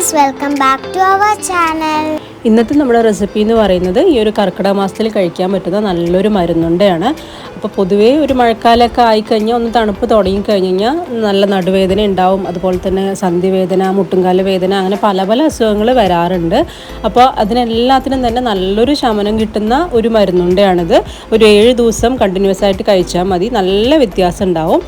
Friends welcome back to our channel ഇന്നത്തെ നമ്മുടെ recipe എന്ന് പറയുന്നത് ഈ ഒരു കർക്കിടക മാസത്തിൽ കഴിക്കാൻ പറ്റുന്ന നല്ലൊരു മരുന്നുണ്ടയാണ്. അപ്പോൾ പൊതുവേ ഒരു മഴക്കാലമൊക്കെ ആയിക്കഴിഞ്ഞാൽ ഒന്ന് തണുപ്പ് തുടങ്ങി കഴിഞ്ഞ് കഴിഞ്ഞാൽ നല്ല നടുവേദന ഉണ്ടാവും. അതുപോലെ തന്നെ സന്ധിവേദന മുട്ടുംകാല വേദന അങ്ങനെ പല പല അസുഖങ്ങൾ വരാറുണ്ട്. അപ്പോൾ അതിനെല്ലാത്തിനും തന്നെ നല്ലൊരു ശമനം കിട്ടുന്ന ഒരു മരുന്നുണ്ടയാണിത്. ഒരു ഏഴ് ദിവസം കണ്ടിന്യൂസ് ആയിട്ട് കഴിച്ചാൽ മതി. നല്ല വ്യത്യാസം ഉണ്ടാവും.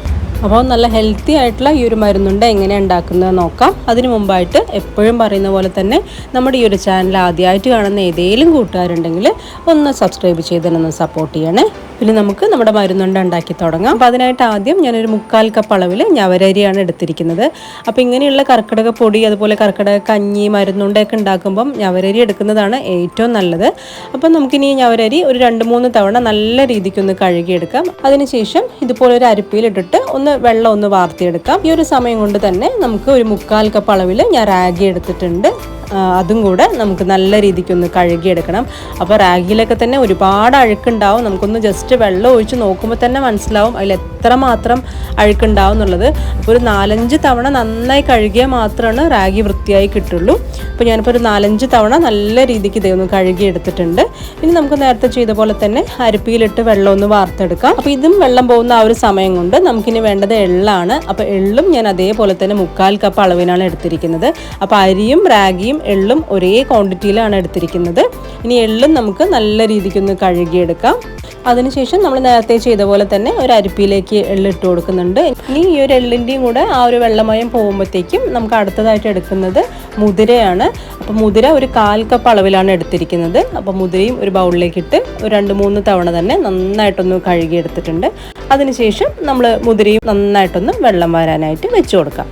അപ്പോൾ നല്ല ഹെൽത്തി ആയിട്ടുള്ള ഈ ഒരു മരുന്നുണ്ട് എങ്ങനെ ഉണ്ടാക്കുന്നത് നോക്കാം. അതിന് മുമ്പായിട്ട് എപ്പോഴും പറയുന്ന പോലെ തന്നെ നമ്മുടെ ഈ ഒരു ചാനൽ ആദ്യമായിട്ട് കാണുന്ന ഏതെങ്കിലും കൂട്ടുകാരുണ്ടെങ്കിൽ ഒന്ന് സബ്സ്ക്രൈബ് ചെയ്ത് ഒന്ന് സപ്പോർട്ട് ചെയ്യണേ. പിന്നെ നമുക്ക് നമ്മുടെ മരുന്നുണ്ട് ഉണ്ടാക്കി തുടങ്ങാം. അപ്പോൾ അതിനായിട്ട് ആദ്യം ഞാനൊരു മുക്കാൽ കപ്പ് അളവിൽ ഞവരരിയാണ് എടുത്തിരിക്കുന്നത്. അപ്പോൾ ഇങ്ങനെയുള്ള കർക്കിടക പൊടി അതുപോലെ കർക്കിടക കഞ്ഞി മരുന്നുണ്ടൊക്കെ ഉണ്ടാക്കുമ്പം ഞവരരി എടുക്കുന്നതാണ് ഏറ്റവും നല്ലത്. അപ്പം നമുക്കിനി ഞവരരി ഒരു രണ്ട് മൂന്ന് തവണ നല്ല രീതിക്കൊന്ന് കഴുകിയെടുക്കാം. അതിനുശേഷം ഇതുപോലെ ഒരു അരിപ്പിയിലിട്ടിട്ട് ഒന്ന് വെള്ളം ഒന്ന് വാർത്തിയെടുക്കാം. ഈ ഒരു സമയം കൊണ്ട് തന്നെ നമുക്ക് ഒരു മുക്കാൽ കപ്പ് അളവിൽ ഞാൻ റാഗി എടുത്തിട്ടുണ്ട്. അതും കൂടെ നമുക്ക് നല്ല രീതിക്കൊന്ന് കഴുകിയെടുക്കണം. അപ്പോൾ റാഗിയിലൊക്കെ തന്നെ ഒരുപാട് അഴുക്കുണ്ടാവും. നമുക്കൊന്ന് ജസ്റ്റ് വെള്ളം ഒഴിച്ച് നോക്കുമ്പോൾ തന്നെ മനസ്സിലാവും അതിൽ എത്രമാത്രം അഴുക്കുണ്ടാവും എന്നുള്ളത്. അപ്പോൾ ഒരു നാലഞ്ച് തവണ നന്നായി കഴുകിയാൽ മാത്രമാണ് റാഗി വൃത്തിയായി കിട്ടുള്ളൂ. അപ്പോൾ ഞാനിപ്പോൾ ഒരു നാലഞ്ച് തവണ നല്ല രീതിക്ക് ഇതേ ഒന്ന് കഴുകി എടുത്തിട്ടുണ്ട് ഇനി നമുക്ക് നേരത്തെ ചെയ്ത പോലെ തന്നെ അരിപ്പിയിലിട്ട് വെള്ളം ഒന്ന് വാർത്തെടുക്കാം. അപ്പോൾ ഇതും വെള്ളം പോകുന്ന ആ ഒരു സമയം കൊണ്ട് നമുക്കിനി വേണ്ടത് എള്ളാണ്. അപ്പോൾ എള്ളും ഞാൻ അതേപോലെ തന്നെ മുക്കാൽ കപ്പ് അളവിനാണ് എടുത്തിരിക്കുന്നത്. അപ്പോൾ അരിയും റാഗിയും എള്ളും ഒരേ ക്വാണ്ടിറ്റിയിലാണ് എടുത്തിരിക്കുന്നത്. ഇനി എള്ളും നമുക്ക് നല്ല രീതിക്കൊന്ന് കഴുകിയെടുക്കാം. അതിനുശേഷം നമ്മൾ നേരത്തെ ചെയ്ത പോലെ തന്നെ ഒരു അരിപ്പിയിലേക്ക് എള്ളിട്ട് കൊടുക്കുന്നുണ്ട്. ഇനി ഈ ഒരു എള്ളിന്റെയും കൂടെ ആ ഒരു വെള്ളമയം പോകുമ്പോഴത്തേക്കും നമുക്ക് അടുത്തതായിട്ട് എടുക്കുന്നത് മുതിരയാണ്. അപ്പോൾ മുതിര ഒരു കാൽ കപ്പ് അളവിലാണ് എടുത്തിരിക്കുന്നത്. അപ്പോൾ മുതിരയും ഒരു ബൗളിലേക്ക് ഇട്ട് ഒരു രണ്ട് മൂന്ന് തവണ തന്നെ നന്നായിട്ടൊന്ന് കഴുകിയെടുത്തിട്ടുണ്ട്. അതിനുശേഷം നമ്മൾ മുതിരയും നന്നായിട്ടൊന്ന് വെള്ളം വരാനായിട്ട് വെച്ച് കൊടുക്കാം.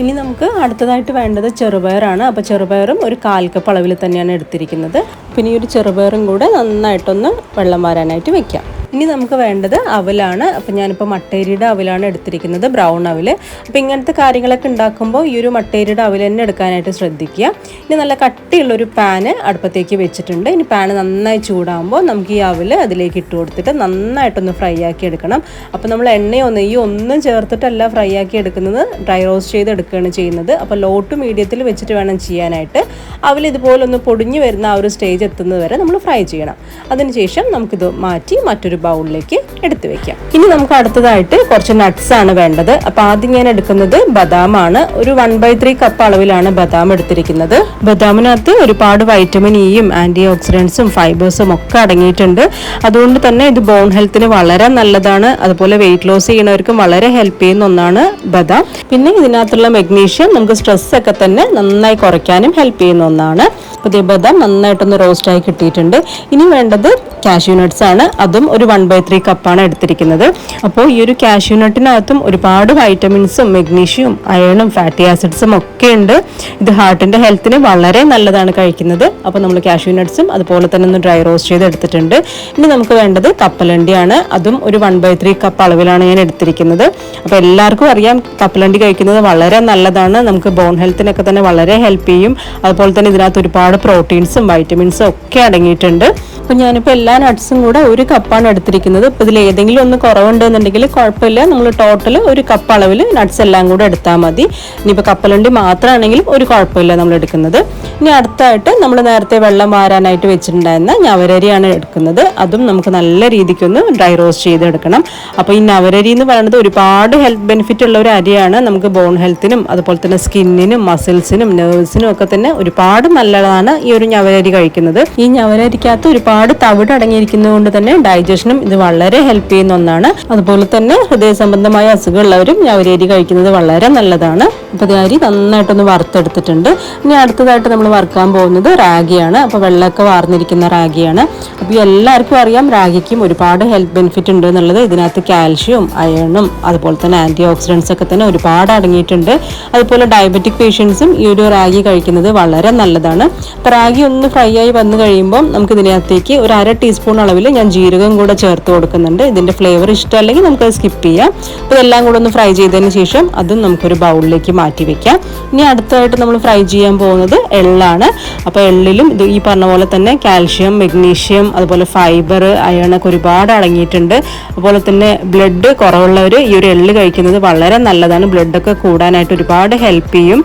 ഇനി നമുക്ക് അടുത്തതായിട്ട് വേണ്ടത് ചെറുപയറാണ്. അപ്പോൾ ചെറുപയറും ഒരു കാൽ കപ്പ് അളവിൽ തന്നെയാണ് എടുത്തിരിക്കുന്നത്. പിന്നെ ഈ ഒരു ചെറുപയറും കൂടെ നന്നായിട്ടൊന്ന് വെള്ളം വരാനായിട്ട് വെക്കാം. ഇനി നമുക്ക് വേണ്ടത് അവലാണ്. അപ്പോൾ ഞാനിപ്പോൾ മട്ടേരിയുടെ അവലാണ് എടുത്തിരിക്കുന്നത് ബ്രൗൺ അവൽ അപ്പോൾ ഇങ്ങനത്തെ കാര്യങ്ങളൊക്കെ ഉണ്ടാക്കുമ്പോൾ ഈ ഒരു മട്ടേരിയുടെ അവൽ തന്നെ എടുക്കാനായിട്ട് ശ്രദ്ധിക്കുക. ഇനി നല്ല കട്ടിയുള്ളൊരു പാന് അടുപ്പത്തേക്ക് വെച്ചിട്ടുണ്ട്. ഇനി പാന് നന്നായി ചൂടാകുമ്പോൾ നമുക്ക് ഈ അവൽ അതിലേക്ക് ഇട്ട് കൊടുത്തിട്ട് നന്നായിട്ടൊന്ന് ഫ്രൈ ആക്കി എടുക്കണം. അപ്പോൾ നമ്മൾ എണ്ണയോ നെയ്യോ ഒന്നും ചേർത്തിട്ടല്ല ഫ്രൈ ആക്കി എടുക്കുന്നത് ഡ്രൈ റോസ്റ്റ് ചെയ്ത് എടുക്കുകയാണ് ചെയ്യുന്നത്. അപ്പോൾ ലോ ടു മീഡിയത്തിൽ വെച്ചിട്ട് വേണം ചെയ്യാനായിട്ട്. അവൽ ഇതുപോലെ ഒന്ന് പൊടിഞ്ഞു വരുന്ന ആ ഒരു സ്റ്റേജ് എത്തുന്നത് വരെ നമ്മൾ ഫ്രൈ ചെയ്യണം. അതിനുശേഷം നമുക്കിത് മാറ്റി മറ്റൊരു ബൗളിലേക്ക് എടുത്തു വെക്കാം. ഇനി നമുക്ക് അടുത്തതായിട്ട് കുറച്ച് നട്ട്സ് ആണ് വേണ്ടത്. അപ്പോൾ ആദ്യം ഞാൻ എടുക്കുന്നത് ബദാമാണ്. ഒരു വൺ ബൈ ത്രീ കപ്പ് അളവിലാണ് ബദാം എടുത്തിരിക്കുന്നത്. ബദാമിനകത്ത് ഒരുപാട് വൈറ്റമിൻ ഇയും ആന്റി ഓക്സിഡൻസും ഫൈബേഴ്സും ഒക്കെ അടങ്ങിയിട്ടുണ്ട്. അതുകൊണ്ട് തന്നെ ഇത് ബോൺ ഹെൽത്തിന് വളരെ നല്ലതാണ്. അതുപോലെ വെയിറ്റ് ലോസ് ചെയ്യുന്നവർക്കും വളരെ ഹെൽപ്പ് ചെയ്യുന്ന ഒന്നാണ് ബദാം. പിന്നെ ഇതിനകത്തുള്ള മെഗ്നീഷ്യം നമുക്ക് സ്ട്രെസ് ഒക്കെ തന്നെ നന്നായി കുറയ്ക്കാനും ഹെൽപ്പ് ചെയ്യുന്ന ഒന്നാണ്. പുതിയ ബദാം നന്നായിട്ടൊന്ന് റോസ്റ്റായി കിട്ടിയിട്ടുണ്ട്. ഇനി വേണ്ടത് കാഷ്യൂ നട്ട്സ് ആണ്. അതും ഒരു വൺ ബൈ ത്രീ കപ്പാണ് എടുത്തിരിക്കുന്നത്. അപ്പോൾ ഈ ഒരു കാഷ്യൂ നട്ടിനകത്തും ഒരുപാട് വൈറ്റമിൻസും മെഗ്നീഷ്യവും അയണും ഫാറ്റി ആസിഡ്സും ഒക്കെ ഉണ്ട്. ഇത് ഹാർട്ടിന്റെ ഹെൽത്തിന് വളരെ നല്ലതാണ് കഴിക്കുന്നത്. അപ്പോൾ നമ്മൾ കാഷ്യൂ നട്ട്സും അതുപോലെ തന്നെ ഒന്ന് ഡ്രൈ റോസ്റ്റ് ചെയ്ത് എടുത്തിട്ടുണ്ട്. ഇനി നമുക്ക് വേണ്ടത് കപ്പലണ്ടിയാണ് അതും ഒരു വൺ ബൈ ത്രീ കപ്പ് അളവിലാണ് ഞാൻ എടുത്തിരിക്കുന്നത്. അപ്പോൾ എല്ലാവർക്കും അറിയാം കപ്പലണ്ടി കഴിക്കുന്നത് വളരെ നല്ലതാണ്. നമുക്ക് ബോൺ ഹെൽത്തിനൊക്കെ തന്നെ വളരെ ഹെൽപ്പ് ചെയ്യും. അതുപോലെ തന്നെ ഇതിനകത്ത് ഒരുപാട് പ്രോട്ടീൻസും വൈറ്റമിൻസും ഒക്കെ അടങ്ങിയിട്ടുണ്ട്. അപ്പോൾ ഞാനിപ്പോൾ എല്ലാ നട്ട്സും കൂടെ ഒരു കപ്പാണ് എടുത്തിരിക്കുന്നത്. അപ്പോൾ ഇതിൽ ഏതെങ്കിലും ഒന്ന് കുറവുണ്ടെന്നുണ്ടെങ്കിൽ കുഴപ്പമില്ല. നമ്മൾ ടോട്ടൽ ഒരു കപ്പ് അളവിൽ നട്ട്സ് എല്ലാം കൂടെ എടുത്താൽ മതി. ഇനിയിപ്പോൾ കപ്പലണ്ടി മാത്രമാണെങ്കിലും ഒരു കുഴപ്പമില്ല നമ്മൾ എടുക്കുന്നത്. ഇനി അടുത്തായിട്ട് നമ്മൾ നേരത്തെ വെള്ളം വാരാനായിട്ട് വെച്ചിട്ടുണ്ടായിരുന്ന ഞവരരിയാണ് എടുക്കുന്നത്. അതും നമുക്ക് നല്ല രീതിക്കൊന്ന് ഡ്രൈ റോസ്റ്റ് ചെയ്തെടുക്കണം. അപ്പോൾ ഈ നവരരി എന്ന് പറയുന്നത് ഒരുപാട് ഹെൽത്ത് ബെനിഫിറ്റ് ഉള്ള ഒരു അരിയാണ്. നമുക്ക് ബോൺ ഹെൽത്തിനും അതുപോലെ തന്നെ സ്കിന്നിനും മസിൽസിനും നെർവ്സിനും ഒക്കെ തന്നെ ഒരുപാട് നല്ലതാണ് ഈ ഒരു ഞവരരി കഴിക്കുന്നത്. ഈ ഞവരരിക്കകത്ത് ഒരുപാട് തവിട് അടങ്ങിയിരിക്കുന്നത് കൊണ്ട് തന്നെ ഡൈജഷനും ഇത് വളരെ ഹെൽപ്പ് ചെയ്യുന്ന ഒന്നാണ്. അതുപോലെ തന്നെ ഹൃദയ സംബന്ധമായ അസുഖമുള്ളവരും ഞവരരി കഴിക്കുന്നത് വളരെ നല്ലതാണ്. അപ്പോൾ ഇത് അരി നന്നായിട്ടൊന്ന് വറുത്തെടുത്തിട്ടുണ്ട്. ഇനി അടുത്തതായിട്ട് നമ്മൾ വറുക്കാൻ പോകുന്നത് റാഗിയാണ്. അപ്പോൾ വെള്ളമൊക്കെ വാർന്നിരിക്കുന്ന റാഗിയാണ്. അപ്പോൾ എല്ലാവർക്കും അറിയാം റാഗിക്കും ഒരുപാട് ഹെൽത്ത് ബെനിഫിറ്റ് ഉണ്ട് എന്നുള്ളത്. ഇതിനകത്ത് കാൽഷ്യവും അയണും അതുപോലെ തന്നെ ആന്റി ഓക്സിഡൻസ് ഒക്കെ തന്നെ ഒരുപാട് അടങ്ങിയിട്ടുണ്ട്. അതുപോലെ ഡയബറ്റിക് പേഷ്യൻസും ഈ ഒരു റാഗി കഴിക്കുന്നത് വളരെ നല്ലതാണ്. അപ്പോൾ റാഗി ഒന്ന് ഫ്രൈ ആയി വന്നു കഴിയുമ്പോൾ നമുക്ക് ഇതിനകത്തേക്ക് ഒരു അര ടീസ്പൂൺ അളവിൽ ഞാൻ ജീരകം കൂടെ ചേർത്ത് കൊടുക്കുന്നുണ്ട്. ഇതിന്റെ ഫ്ലേവർ ഇഷ്ടമല്ലെങ്കിൽ നമുക്കത് സ്കിപ്പ് ചെയ്യാം. അപ്പോൾ ഇതെല്ലാം കൂടെ ഒന്ന് ഫ്രൈ ചെയ്തതിന് ശേഷം അതും നമുക്കൊരു ബൗളിലേക്ക് മാറ്റി വെക്കാം. ഇനി അടുത്തതായിട്ട് നമ്മൾ ഫ്രൈ ചെയ്യാൻ പോകുന്നത് എള്ളാണ്. അപ്പോൾ എള്ളിലും ഇത് ഈ പറഞ്ഞ പോലെ തന്നെ കാൽഷ്യം മെഗ്നീഷ്യം അതുപോലെ ഫൈബർ അയണൊക്കെ ഒരുപാട് അടങ്ങിയിട്ടുണ്ട്. അതുപോലെ തന്നെ ബ്ലഡ് കുറവുള്ളവർ ഈ ഒരു എള്ള് കഴിക്കുന്നത് വളരെ നല്ലതാണ്. ബ്ലഡൊക്കെ കൂടാനായിട്ട് ഒരുപാട് ഹെൽപ്പ് ചെയ്യും.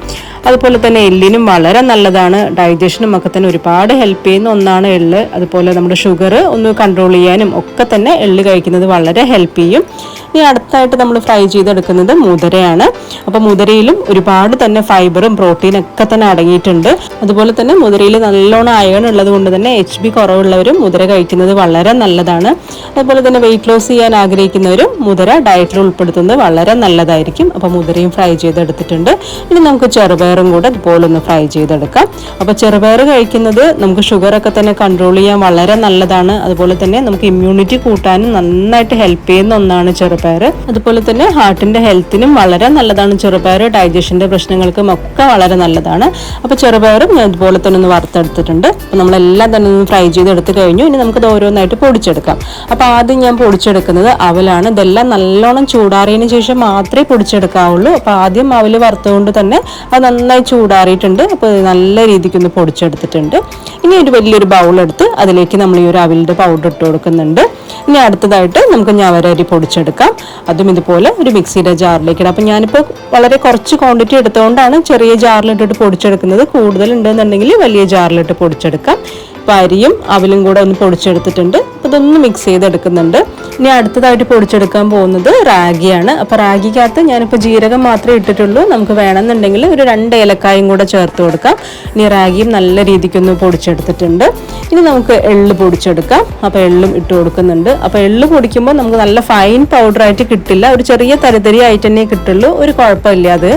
അതുപോലെ തന്നെ എല്ലിനും വളരെ നല്ലതാണ്. ഡൈജഷനും ഒക്കെ തന്നെ ഒരുപാട് ഹെൽപ്പ് ചെയ്യുന്ന ഒന്നാണ് എള്ള്. അതുപോലെ നമ്മുടെ ഷുഗർ ഒന്ന് കൺട്രോൾ ചെയ്യാനും ഒക്കെ തന്നെ എള്ള് കഴിക്കുന്നത് വളരെ ഹെൽപ്പ് ചെയ്യും. ഇനി അടുത്തായിട്ട് നമ്മൾ ഫ്രൈ ചെയ്തെടുക്കുന്നത് മുതിരയാണ്. അപ്പോൾ മുതിരയിലും ഒരുപാട് തന്നെ ഫൈബറും പ്രോട്ടീനും ഒക്കെ തന്നെ അടങ്ങിയിട്ടുണ്ട്. അതുപോലെ തന്നെ മുതിരയിൽ നല്ലോണം അയൺ ഉള്ളത് കൊണ്ട് തന്നെ എച്ച് ബി കുറവുള്ളവരും മുതിര കഴിക്കുന്നത് വളരെ നല്ലതാണ്. അതുപോലെ തന്നെ വെയിറ്റ് ലോസ് ചെയ്യാൻ ആഗ്രഹിക്കുന്നവരും മുതിര ഡയറ്റിൽ ഉൾപ്പെടുത്തുന്നത് വളരെ നല്ലതായിരിക്കും. അപ്പോൾ മുതിരയും ഫ്രൈ ചെയ്തെടുത്തിട്ടുണ്ട്. ഇനി നമുക്ക് ചെറുപയറും കൂടെ ഇതുപോലെ ഒന്ന് ഫ്രൈ ചെയ്തെടുക്കാം. അപ്പോൾ ചെറുപയർ കഴിക്കുന്നത് നമുക്ക് ഷുഗറൊക്കെ തന്നെ കൺട്രോൾ ചെയ്യാൻ വളരെ നല്ലതാണ്. അതുപോലെ തന്നെ നമുക്ക് ഇമ്മ്യൂണിറ്റി കൂട്ടാനും നന്നായിട്ട് ഹെൽപ്പ് ചെയ്യുന്ന ഒന്നാണ് ചെറുപയർ അതുപോലെ തന്നെ ഹാർട്ടിന്റെ ഹെൽത്തിനും വളരെ നല്ലതാണ്. ചെറുപയർ ഡൈജഷന്റെ പ്രശ്നങ്ങൾക്കും ഒക്കെ വളരെ നല്ലതാണ്. അപ്പോൾ ചെറുപയറും ഇതുപോലെ തന്നെ ഒന്ന് വറുത്തെടുത്തിട്ടുണ്ട്. അപ്പോൾ നമ്മളെല്ലാം തന്നെ ഒന്ന് ഫ്രൈ ചെയ്തെടുത്ത് കഴിഞ്ഞു. ഇനി നമുക്കത് ഓരോന്നായിട്ട് പൊടിച്ചെടുക്കാം. അപ്പോൾ ആദ്യം ഞാൻ പൊടിച്ചെടുക്കുന്നത് അവലാണ്. ഇതെല്ലാം നല്ലോണം ചൂടാറിയതിന് ശേഷം മാത്രമേ പൊടിച്ചെടുക്കാവുള്ളൂ. അപ്പോൾ ആദ്യം അവൽ വറുത്തുകൊണ്ട് തന്നെ അത് നന്നായി ചൂടാറിയിട്ടുണ്ട്. അപ്പോൾ നല്ല രീതിക്ക് ഒന്ന് പൊടിച്ചെടുത്തിട്ടുണ്ട്. ഇനി ഒരു വലിയൊരു ബൗളെടുത്ത് അതിലേക്ക് നമ്മൾ ഈ ഒരു അവിലിന്റെ പൗഡർ ഇട്ട് കൊടുക്കുന്നുണ്ട്. ഇനി അടുത്തതായിട്ട് നമുക്ക് ഞാവരരി പൊടിച്ചെടുക്കാം. അതും ഇതുപോലെ ഒരു മിക്സിയുടെ ജാറിലേക്ക് ഇടാം. അപ്പം ഞാനിപ്പോൾ വളരെ കുറച്ച് ക്വാണ്ടിറ്റി എടുത്തുകൊണ്ടാണ് ചെറിയ ജാറിലിട്ടിട്ട് പൊടിച്ചെടുക്കുന്നത്. കൂടുതൽ ഉണ്ടെന്നുണ്ടെങ്കിൽ വലിയ ജാറിലിട്ട് പൊടിച്ചെടുക്കാം. ഇപ്പം അരിയും അവലും കൂടെ ഒന്ന് പൊടിച്ചെടുത്തിട്ടുണ്ട്. അപ്പോൾ ഇതൊന്ന് മിക്സ് ചെയ്തെടുക്കുന്നുണ്ട്. ഇനി അടുത്തതായിട്ട് പൊടിച്ചെടുക്കാൻ പോകുന്നത് റാഗിയാണ്. അപ്പോൾ റാഗിക്കകത്ത് ഞാനിപ്പോൾ ജീരകം മാത്രമേ ഇട്ടിട്ടുള്ളൂ. നമുക്ക് വേണമെന്നുണ്ടെങ്കിൽ ഒരു രണ്ട് ഏലക്കായും കൂടെ ചേർത്ത് കൊടുക്കാം. ഇനി റാഗിയും നല്ല രീതിക്കൊന്ന് പൊടിച്ചെടുത്തിട്ടുണ്ട്. ഇനി നമുക്ക് എള്ള് പൊടിച്ചെടുക്കാം. അപ്പോൾ എള്ളും ഇട്ട് കൊടുക്കുന്നുണ്ട്. അപ്പോൾ എള്ള് പൊടിക്കുമ്പോൾ നമുക്ക് നല്ല ഫൈൻ പൗഡർ ആയിട്ട് കിട്ടില്ല. ഒരു ചെറിയ തരിതരി ആയിട്ട് തന്നെ കിട്ടുള്ളൂ. ഒരു കുഴപ്പമില്ല അത്.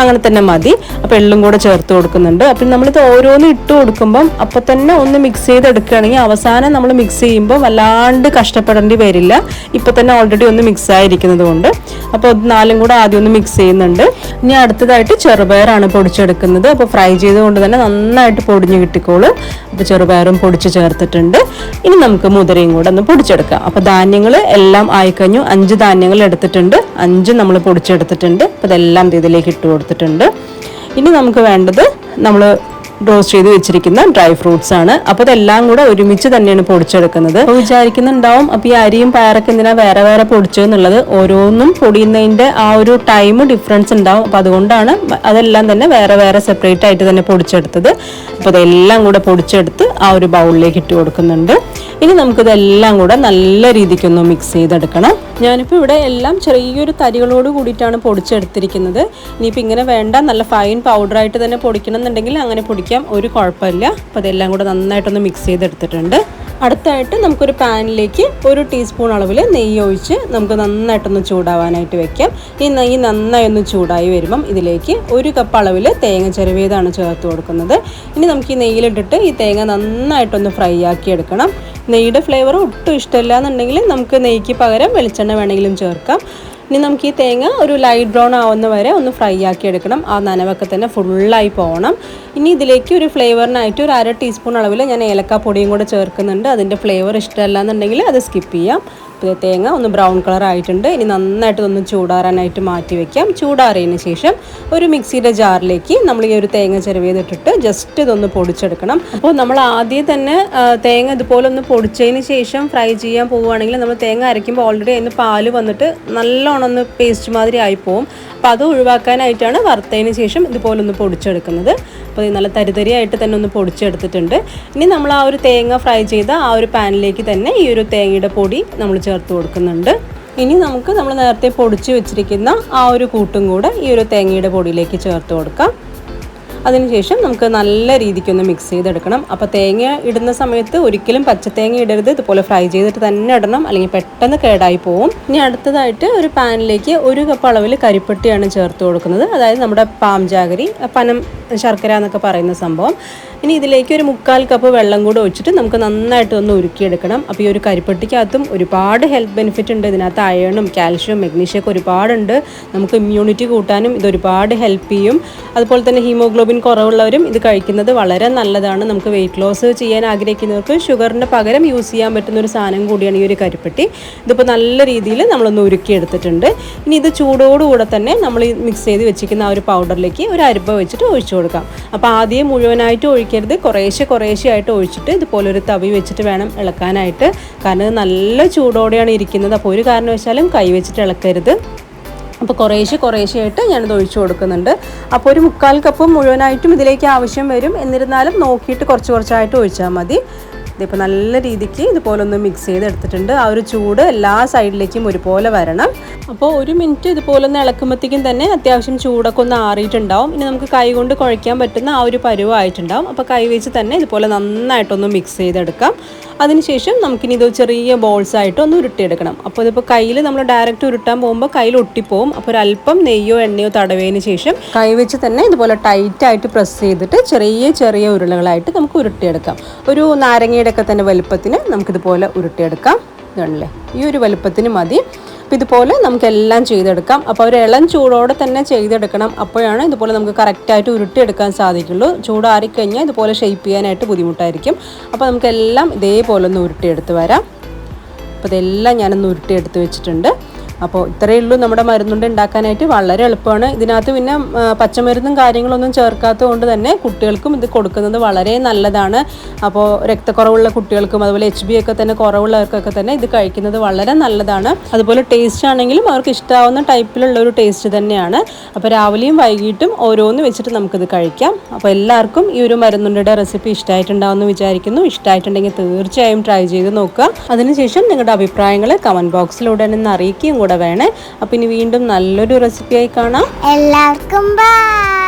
അങ്ങനെ തന്നെ മതി. അപ്പോൾ എള്ളും കൂടെ ചേർത്ത് കൊടുക്കുന്നുണ്ട്. അപ്പം നമ്മളിത് ഓരോന്ന് ഇട്ട് കൊടുക്കുമ്പം അപ്പോൾ തന്നെ ഒന്ന് മിക്സ് ചെയ്തെടുക്കുകയാണെങ്കിൽ അവസാനം നമ്മൾ മിക്സ് ചെയ്യുമ്പോൾ വല്ലാണ്ട് കഷ്ടപ്പെടേണ്ടി വരില്ല. ഇപ്പൊ തന്നെ ഓൾറെഡി ഒന്ന് മിക്സ് ആയിരിക്കുന്നത് കൊണ്ട്. അപ്പോൾ നാലും കൂടെ ആദ്യം ഒന്ന് മിക്സ് ചെയ്യുന്നുണ്ട്. ഇനി അടുത്തതായിട്ട് ചെറുപയറാണ് പൊടിച്ചെടുക്കുന്നത്. അപ്പോൾ ഫ്രൈ ചെയ്തുകൊണ്ട് തന്നെ നന്നായിട്ട് പൊടിഞ്ഞ് കിട്ടിക്കോളൂ. അപ്പോൾ ചെറുപയറും പൊടിച്ച് ചേർത്തിട്ടുണ്ട്. ഇനി നമുക്ക് മുതിരയും കൂടെ ഒന്ന് പൊടിച്ചെടുക്കാം. അപ്പോൾ ധാന്യങ്ങൾ എല്ലാം ആയിക്കഴിഞ്ഞു. അഞ്ച് ധാന്യങ്ങൾ എടുത്തിട്ടുണ്ട്. അഞ്ച് നമ്മൾ പൊടിച്ചെടുത്തിട്ടുണ്ട്. അപ്പോൾ ഇതെല്ലാം ഇതിലേക്ക് ഇട്ട് കൊടുത്തിട്ടുണ്ട്. ഇനി നമുക്ക് വേണ്ടത് നമ്മൾ റോസ്റ്റ് ചെയ്ത് വെച്ചിരിക്കുന്ന ഡ്രൈ ഫ്രൂട്ട്സ് ആണ്. അപ്പോൾ ഇതെല്ലാം കൂടെ ഒരുമിച്ച് തന്നെയാണ് പൊടിച്ചെടുക്കുന്നത്. അപ്പോൾ വിചാരിക്കുന്നുണ്ടാവും അപ്പോൾ ഈ അരിയും പയറൊക്കെ എന്തിനാ വേറെ വേറെ പൊടിച്ചതെന്നുള്ളത്? ഓരോന്നും പൊടിയുന്നതിന്റെ ആ ഒരു ടൈം ഡിഫറൻസ് ഉണ്ടാവും. അപ്പോൾ അതുകൊണ്ടാണ് അതെല്ലാം തന്നെ വേറെ വേറെ സെപ്പറേറ്റ് ആയിട്ട് തന്നെ പൊടിച്ചെടുത്തത്. അപ്പോൾ ഇതെല്ലാം കൂടെ പൊടിച്ചെടുത്ത് ആ ഒരു ബൗളിലേക്ക് ഇട്ട് കൊടുക്കുന്നുണ്ട്. ഇനി നമുക്കിതെല്ലാം കൂടെ നല്ല രീതിക്കൊന്ന് മിക്സ് ചെയ്തെടുക്കണം. ഞാനിപ്പോൾ ഇവിടെ എല്ലാം ചെറിയൊരു തരികളോട് കൂടിയിട്ടാണ് പൊടിച്ചെടുത്തിരിക്കുന്നത്. ഇനിയിപ്പോൾ ഇങ്ങനെ വേണ്ട നല്ല ഫൈൻ പൗഡറായിട്ട് തന്നെ പൊടിക്കണം എന്നുണ്ടെങ്കിൽ അങ്ങനെ പൊടിക്കാം. ഒരു കുഴപ്പമില്ല. അപ്പോൾ അതെല്ലാം കൂടെ നന്നായിട്ടൊന്ന് മിക്സ് ചെയ്തെടുത്തിട്ടുണ്ട്. അടുത്തായിട്ട് നമുക്കൊരു പാനിലേക്ക് ഒരു ടീസ്പൂൺ അളവിൽ നെയ്യ് ഒഴിച്ച് നമുക്ക് നന്നായിട്ടൊന്ന് ചൂടാവാനായിട്ട് വെക്കാം. ഈ നെയ്യ് നന്നായി ഒന്ന് ചൂടായി വരുമ്പം ഇതിലേക്ക് ഒരു കപ്പ് അളവിൽ തേങ്ങ ചെറുവേതാണ് ചേർത്ത് കൊടുക്കുന്നത്. ഇനി നമുക്ക് ഈ നെയ്യിലിട്ടിട്ട് ഈ തേങ്ങ നന്നായിട്ടൊന്ന് ഫ്രൈ ആക്കി എടുക്കണം. നെയ്യുടെ ഫ്ലേവർ ഒട്ടും ഇഷ്ടമില്ല എന്നുണ്ടെങ്കിൽ നമുക്ക് നെയ്ക്ക് പകരം വെളിച്ചെണ്ണ വേണമെങ്കിലും ചേർക്കാം. ഇനി നമുക്ക് ഈ തേങ്ങ ഒരു ലൈറ്റ് ബ്രൗൺ ആവുന്ന വരെ ഒന്ന് ഫ്രൈ ആക്കി എടുക്കണം. ആ നനവൊക്കെ തന്നെ ഫുള്ളായി പോകണം ഇനി ഇതിലേക്ക് ഒരു ഫ്ലേവറിനായിട്ട് ഒരു അര ടീസ്പൂൺ അളവിൽ ഞാൻ ഏലക്കാപ്പൊടിയും കൂടെ ചേർക്കുന്നുണ്ട്. അതിന്റെ ഫ്ലേവർ ഇഷ്ടമല്ല എന്നുണ്ടെങ്കിൽ അത് സ്കിപ്പ് ചെയ്യാം. തേങ്ങ ഒന്ന് ബ്രൗൺ കളർ ആയിട്ടുണ്ട് ഇനി നന്നായിട്ട് ഒന്ന് ചൂടാറാനായിട്ട് മാറ്റി വെക്കാം. ചൂടാറിയതിന് ശേഷം ഒരു മിക്സിയുടെ ജാറിലേക്ക് നമ്മൾ ഈ ഒരു തേങ്ങ ചെറുവേതിട്ടിട്ട് ജസ്റ്റ് ഇതൊന്ന് പൊടിച്ചെടുക്കണം. അപ്പോൾ നമ്മൾ ആദ്യം തന്നെ തേങ്ങ ഇതുപോലെ ഒന്ന് പൊടിച്ചതിന് ശേഷം ഫ്രൈ ചെയ്യാൻ പോവുകയാണെങ്കിൽ നമ്മൾ തേങ്ങ അരയ്ക്കുമ്പോൾ ഓൾറെഡി അതിന് പാൽ വന്നിട്ട് നല്ലോണം ഒന്ന് പേസ്റ്റ് മാതിരി ആയിപ്പോവും പോവും. അപ്പോൾ അത് ഒഴിവാക്കാനായിട്ടാണ് വറുത്തതിന് ശേഷം ഇതുപോലെ ഒന്ന് പൊടിച്ചെടുക്കുന്നത്. അപ്പോൾ നല്ല തരിതരിയായിട്ട് തന്നെ ഒന്ന് പൊടിച്ചെടുത്തിട്ടുണ്ട്. ഇനി നമ്മൾ ആ ഒരു തേങ്ങ ഫ്രൈ ചെയ്ത ആ ഒരു പാനിലേക്ക് തന്നെ ഈ ഒരു തേങ്ങയുടെ പൊടി നമ്മൾ ചേർത്ത് കൊടുക്കുന്നുണ്ട്. ഇനി നമുക്ക് നമ്മൾ നേരത്തെ പൊടിച്ച് വെച്ചിരിക്കുന്ന ആ ഒരു കൂട്ടും കൂടെ ഈ ഒരു തേങ്ങയുടെ പൊടിയിലേക്ക് ചേർത്ത് കൊടുക്കാം. അതിനുശേഷം നമുക്ക് നല്ല രീതിക്കൊന്ന് മിക്സ് ചെയ്തെടുക്കണം. അപ്പോൾ തേങ്ങ ഇടുന്ന സമയത്ത് ഒരിക്കലും പച്ചത്തേങ്ങ ഇടരുത്. ഇതുപോലെ ഫ്രൈ ചെയ്തിട്ട് തന്നെ ഇടണം. അല്ലെങ്കിൽ പെട്ടെന്ന് കേടായി പോവും. ഇനി അടുത്തതായിട്ട് ഒരു പാനിലേക്ക് ഒരു കപ്പ് അളവിൽ കരിപ്പെട്ടിയാണ് ചേർത്ത് കൊടുക്കുന്നത്. അതായത് നമ്മുടെ പാം ജാഗരി പനം ശർക്കര എന്നൊക്കെ പറയുന്ന സംഭവം. ഇനി ഇതിലേക്ക് ഒരു മുക്കാൽ കപ്പ് വെള്ളം കൂടെ ഒഴിച്ചിട്ട് നമുക്ക് നന്നായിട്ട് ഒന്ന് ഉരുക്കിയെടുക്കണം. അപ്പോൾ ഈ ഒരു കരിപ്പെട്ടിക്കകത്തും ഒരുപാട് ഹെൽത്ത് ബെനിഫിറ്റ് ഉണ്ട്. ഇതിനകത്ത് അയണും കാൽഷ്യം മെഗ്നീഷ്യം ഒക്കെ ഒരുപാടുണ്ട്. നമുക്ക് ഇമ്മ്യൂണിറ്റി കൂട്ടാനും ഇത് ഒരുപാട് ഹെൽപ്പ് ചെയ്യും. അതുപോലെ തന്നെ ഹീമോഗ്ലോബിൻ കുറവുള്ളവരും ഇത് കഴിക്കുന്നത് വളരെ നല്ലതാണ്. നമുക്ക് വെയിറ്റ് ലോസ് ചെയ്യാൻ ആഗ്രഹിക്കുന്നവർക്ക് ഷുഗറിന്റെ പകരം യൂസ് ചെയ്യാൻ പറ്റുന്ന ഒരു സാധനം കൂടിയാണ് ഈ ഒരു കരിപ്പെട്ടി. ഇതിപ്പോൾ നല്ല രീതിയിൽ നമ്മളൊന്ന് ഉരുക്കിയെടുത്തിട്ടുണ്ട്. ഇനി ഇത് ചൂടോടുകൂടെ തന്നെ നമ്മൾ മിക്സ് ചെയ്ത് വെച്ചിരിക്കുന്ന ആ ഒരു പൗഡറിലേക്ക് ഒരു അരിപ്പ വെച്ചിട്ട് ഒഴിച്ചു കൊടുക്കാം. അപ്പോൾ ആദ്യം മുഴുവനായിട്ട് ഒഴിക്കരുത്. കുറേശ്ശെ കുറേശ്ശെ ആയിട്ട് ഒഴിച്ചിട്ട് ഇതുപോലെ ഒരു തവി വെച്ചിട്ട് വേണം ഇളക്കാനായിട്ട്. കാരണം നല്ല ചൂടോടെയാണ് ഇരിക്കുന്നത്. അപ്പോൾ ഒരു കാരണവശാലും കൈ വെച്ചിട്ട് ഇളക്കരുത്. അപ്പോൾ കുറേശ്ശെ കുറേശ്ശെ ആയിട്ട് ഞാനിത് ഒഴിച്ചു കൊടുക്കുന്നുണ്ട്. അപ്പോൾ ഒരു മുക്കാൽ കപ്പ് മുഴുവനായിട്ടും ഇതിലേക്ക് ആവശ്യം വരും. എന്നിരുന്നാലും നോക്കിയിട്ട് കുറച്ച് കുറച്ചായിട്ട് ഒഴിച്ചാൽ മതി. ഇതിപ്പോൾ നല്ല രീതിക്ക് ഇതുപോലൊന്ന് മിക്സ് ചെയ്തെടുത്തിട്ടുണ്ട്. ആ ഒരു ചൂട് എല്ലാ സൈഡിലേക്കും ഒരുപോലെ വരണം. അപ്പോൾ ഒരു മിനിറ്റ് ഇതുപോലെ ഒന്ന് ഇളക്കുമ്പോഴത്തേക്കും തന്നെ അത്യാവശ്യം ചൂടൊക്കെ ഒന്ന് ആറിയിട്ടുണ്ടാവും. ഇനി നമുക്ക് കൈ കൊണ്ട് കുഴയ്ക്കാൻ പറ്റുന്ന ആ ഒരു പരുവായിട്ടുണ്ടാവും. അപ്പോൾ കൈ വെച്ച് തന്നെ ഇതുപോലെ നന്നായിട്ടൊന്ന് മിക്സ് ചെയ്തെടുക്കാം. അതിനുശേഷം നമുക്കിനി ഇത് ചെറിയ ബോൾസ് ആയിട്ട് ഒന്ന് ഉരുട്ടിയെടുക്കണം. അപ്പോൾ ഇതിപ്പോൾ കയ്യിൽ നമ്മൾ ഡയറക്റ്റ് ഉരുട്ടാൻ പോകുമ്പോൾ കയ്യിൽ ഒട്ടിപ്പോവും. അപ്പോൾ ഒരു അല്പം നെയ്യോ എണ്ണയോ തടവിയതിന് ശേഷം കൈ വെച്ച് തന്നെ ഇതുപോലെ ടൈറ്റായിട്ട് പ്രസ് ചെയ്തിട്ട് ചെറിയ ചെറിയ ഉരുളകളായിട്ട് നമുക്ക് ഉരുട്ടിയെടുക്കാം. ഒരു നാരങ്ങയുടെ ഒക്കെ തന്നെ വലുപ്പത്തിന് നമുക്കിതുപോലെ ഉരുട്ടിയെടുക്കാം. ഇതാണല്ലേ ഈ ഒരു വലുപ്പത്തിന് മതി. അപ്പോൾ ഇതുപോലെ നമുക്കെല്ലാം ചെയ്തെടുക്കാം. അപ്പോൾ ഒരു ഇളം ചൂടോടെ തന്നെ ചെയ്തെടുക്കണം. അപ്പോഴാണ് ഇതുപോലെ നമുക്ക് കറക്റ്റായിട്ട് ഉരുട്ടിയെടുക്കാൻ സാധിക്കുള്ളൂ. ചൂടാറിക്കഴിഞ്ഞാൽ ഇതുപോലെ ഷെയ്പ്പ് ചെയ്യാനായിട്ട് ബുദ്ധിമുട്ടായിരിക്കും. അപ്പോൾ നമുക്കെല്ലാം ഇതേപോലെ ഒന്ന് ഉരുട്ടിയെടുത്ത് വരാം. അപ്പോൾ ഇതെല്ലാം ഞാനൊന്ന് ഉരുട്ടിയെടുത്ത് വെച്ചിട്ടുണ്ട്. അപ്പോൾ ഇത്രയേ ഉള്ളൂ നമ്മുടെ മരുന്നുണ്ട് ഉണ്ടാക്കാനായിട്ട് വളരെ എളുപ്പമാണ്. ഇതിനകത്ത് പിന്നെ പച്ചമരുന്നും കാര്യങ്ങളൊന്നും ചേർക്കാത്തത് കൊണ്ട് തന്നെ കുട്ടികൾക്കും ഇത് കൊടുക്കുന്നത് വളരെ നല്ലതാണ്. അപ്പോൾ രക്തക്കുറവുള്ള കുട്ടികൾക്കും അതുപോലെ എച്ച് ബി ഒക്കെ തന്നെ കുറവുള്ളവർക്കൊക്കെ തന്നെ ഇത് കഴിക്കുന്നത് വളരെ നല്ലതാണ്. അതുപോലെ ടേസ്റ്റ് ആണെങ്കിലും അവർക്ക് ഇഷ്ടാവുന്ന ടൈപ്പിലുള്ള ഒരു ടേസ്റ്റ് തന്നെയാണ്. അപ്പോൾ രാവിലെയും വൈകിട്ടും ഓരോന്ന് വെച്ചിട്ട് നമുക്കിത് കഴിക്കാം. അപ്പോൾ എല്ലാവർക്കും ഈ ഒരു മരുന്നുണ്ടയുടെ റെസിപ്പി ഇഷ്ടമായിട്ടുണ്ടാവുമെന്ന് വിചാരിക്കുന്നു. ഇഷ്ടമായിട്ടുണ്ടെങ്കിൽ തീർച്ചയായും ട്രൈ ചെയ്ത് നോക്കുക. അതിനുശേഷം നിങ്ങളുടെ അഭിപ്രായങ്ങൾ കമന്റ് ബോക്സിലൂടെ തന്നെ അറിയിക്കുകയും കൂടെ വേണേ. അപ്പം ഇനി വീണ്ടും നല്ലൊരു റെസിപ്പിയായി കാണാം. എല്ലാവർക്കും ബൈ